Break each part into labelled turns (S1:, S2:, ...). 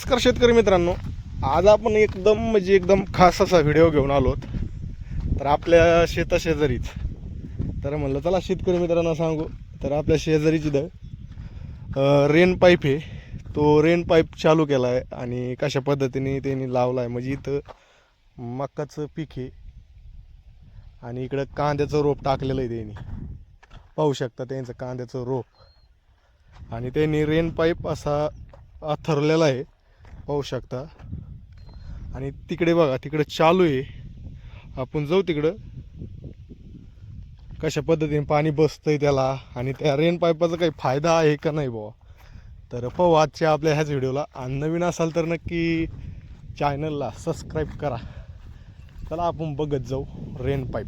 S1: नमस्कार शेतकरी मित्रांनो. आज आपण एकदम म्हणजे एकदम खास असा व्हिडिओ घेऊन आलो तर आपल्या शेताशेजारीच. तर म्हणलं चला शेतकरी मित्रांना सांगू. तर आपल्या शेजारीच इथं रेन पाईप आहे. तो रेन पाईप चालू केला आहे आणि कशा पद्धतीने त्यांनी लावला आहे म्हणजे इथं मक्काचं पीक आहे. आणि इकडं कांद्याचं रोप टाकलेलं आहे त्यांनी. पाहू शकता त्यांचं कांद्याचं रोप. आणि त्यांनी रेन पाईप असा अथरलेला आहे. पाहू शकता. आणि तिकडे बघा तिकडे चालू आहे. आपण जाऊ तिकडं. कशा पद्धतीने पाणी बसतंय त्याला आणि त्या रेन पाईपाचा काही फायदा आहे का नाही बुवा? तर पाहू आजच्या आपल्या ह्याच व्हिडिओला आणि नवीन असाल तर नक्की चॅनलला सबस्क्राईब करा. चला आपण बघत जाऊ रेन पाईप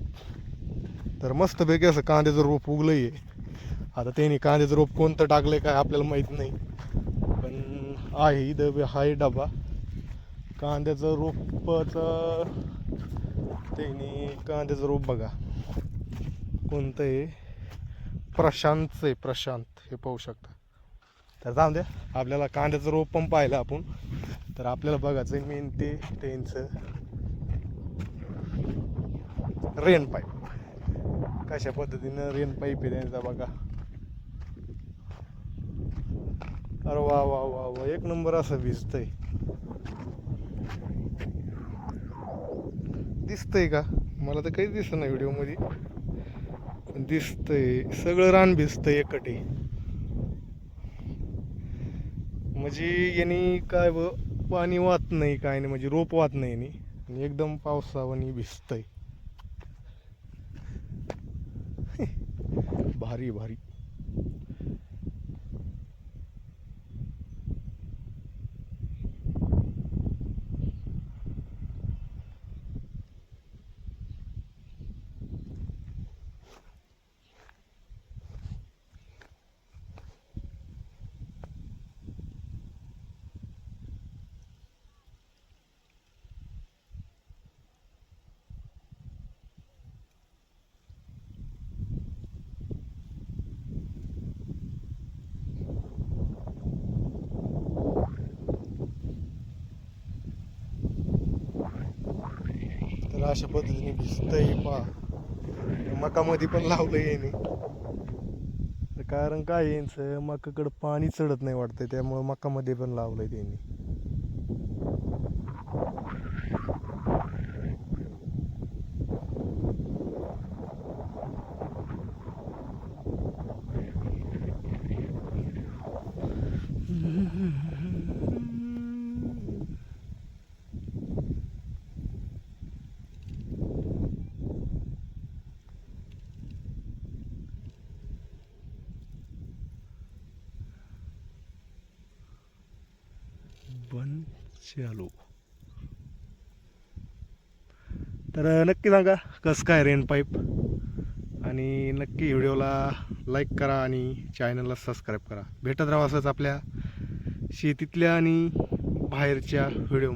S1: तर मस्तपैकी असं कांद्याचं रोप उगलं आहे आता त्यांनी कांद्याचं रोप कोणतं टाकलं काय आपल्याला माहीत नाही. आहे इथं बी आहे डबा. कांद्याचं रोपचं त्यांनी कांद्याचं रोप बघा. कोणतं आहे प्रशांतचं आहे प्रशांत. हे पाहू शकता. तर जाऊ द्या. आपल्याला कांद्याचं रोप पण पाहिलं आपण. तर आपल्याला बघायचं आहे मेन ते त्यांचं. रेन पाईप कशा पद्धतीनं रेन पाईप आहे त्यांचा बघा. अरे वा वा वा वा. एक नंबर असं भिजतंय दिसतंय का? मला तर काहीच दिसत नाही व्हिडिओमध्ये. दिसतंय. सगळं रान भिजतंय एकटे. म्हणजे यांनी काय ब पाणी वाहत नाही काय नाही म्हणजे रोप वाहत नाही यांनी. आणि एकदम पावसावानी भिजतंय. भारी भारी. तर अशा पद्धतीने भिजतंय पा मकामध्ये पण लावलंय याने. तर कारण काय आहे यांचं मकाकडं पाणी चढत नाही वाटतंय त्यामुळं मकामध्ये पण लावलंय त्यांनी. बन आलो तर नक्की सांगा कसं काय रेन पाईप आणि नक्की व्हिडिओला लाईक करा आणि चॅनलला सबस्क्राईब करा. भेटत राहा असंच आपल्या शेतीतल्या आणि बाहेरच्या व्हिडिओ